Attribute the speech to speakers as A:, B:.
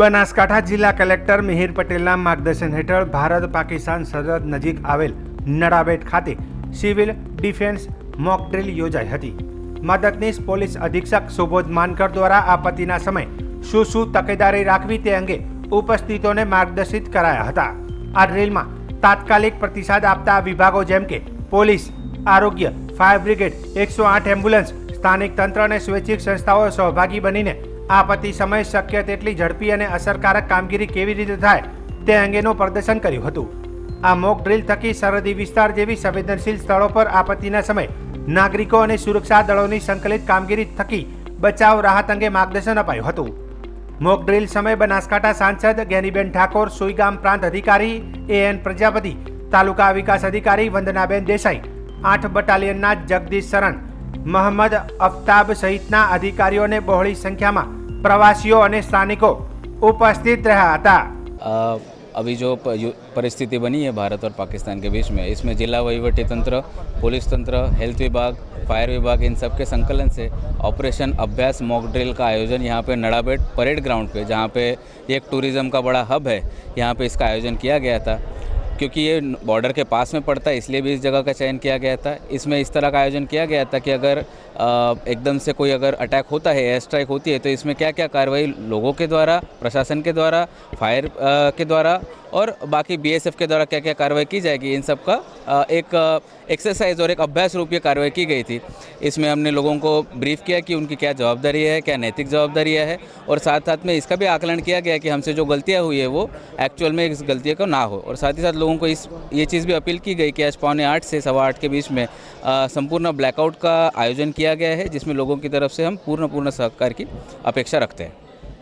A: બનાસકાંઠા જિલ્લા કલેક્ટર મિહિર પટેલના માર્ગદર્શન હેઠળ ભારત પાકિસ્તાન સરહદ નજીક આવેલ નડાબેટ ખાતે સિવિલ ડિફેન્સ મોક ડ્રીલ યોજાઈ હતી. મદદનીશ પોલીસ અધિક્ષક સુબોધ માનકર દ્વારા આપત્તિના સમયે શું શું તકેદારી રાખવી તે અંગે ઉપસ્થિતોને માર્ગદર્શિત કરાયા હતા. આ ડ્રીલમાં તાત્કાલિક પ્રતિસાદ આપતા વિભાગો જેમ કે પોલીસ, આરોગ્ય, ફાયર બ્રિગેડ, એકસો આઠ એમ્બ્યુલન્સ, સ્થાનિક તંત્ર અને સ્વૈચ્છિક સંસ્થાઓ સહભાગી બનીને આપત્તિ સમયે શક્ય તેટલી ઝડપી અને અસરકારક કામગીરી કેવી રીતે થાય તે અંગેનું પ્રદર્શન કર્યું હતું. આ મોક ડ્રીલ થકી સરહદી વિસ્તાર જેવી સંવેદનશીલ સ્થળો પર આપત્તિના સમયે નાગરિકો અને સુરક્ષા દળોની સંકલિત કામગીરી થકી બચાવ રાહત અંગે માર્ગદર્શન અપાયું હતું. મોક ડ્રીલ સમયે બનાસકાંઠા સાંસદ જ્ઞાનીબેન ઠાકોર, સુઈગામ પ્રાંત અધિકારી એ એન પ્રજાપતિ, તાલુકા વિકાસ અધિકારી વંદનાબેન દેસાઈ, આઠ બટાલિયનના જગદીશ શરણ, મહંમદ અફતાબ સહિતના અધિકારીઓને બહોળી સંખ્યામાં પ્રવાસીઓ અને સ્થાનિકો ઉપસ્થિત રહ્યા હતા
B: आ, अभी जो प- यु- परिस्थिति बनी है भारत और पाकिस्तान के बीच में इसमें जिला वहीवटी तंत्र पुलिस तंत्र हेल्थ विभाग फायर विभाग इन सब के संकलन से ऑपरेशन अभ्यास मॉक ड्रिल का आयोजन यहाँ पे नड़ाबेट परेड ग्राउंड पे जहाँ पे ये एक टूरिज़्म का बड़ा हब है यहाँ पे इसका आयोजन किया गया था क्योंकि ये बॉर्डर के पास में पड़ता है, इसलिए भी इस जगह का चयन किया गया था। इसमें इस तरह का आयोजन किया गया था कि अगर एकदम से कोई अगर अटैक होता है एयर स्ट्राइक होती है तो इसमें क्या क्या कार्रवाई लोगों के द्वारा, प्रशासन के द्वारा, फायर के द्वारा और बाकी बीएसएफ के द्वारा क्या क्या कार्रवाई की जाएगी, इन सब का एक एक्सरसाइज और एक अभ्यास रूप ये कार्रवाई की गई थी। इसमें हमने लोगों को ब्रीफ किया कि उनकी क्या जवाबदारी है, क्या नैतिक जवाबदारियाँ है, और साथ साथ में इसका भी आकलन किया गया कि हमसे जो गलतियाँ हुई है वो एक्चुअल में इस गलतियों को ना हो। और साथ ही साथ लोगों को इस, ये चीज़ भी अपील की गई कि आज पौने आठ से सवा आठ के बीच में संपूर्ण ब्लैकआउट का आयोजन किया गया है, जिसमें लोगों की तरफ़ से हम पूर्ण पूर्ण सहकार की अपेक्षा रखते हैं।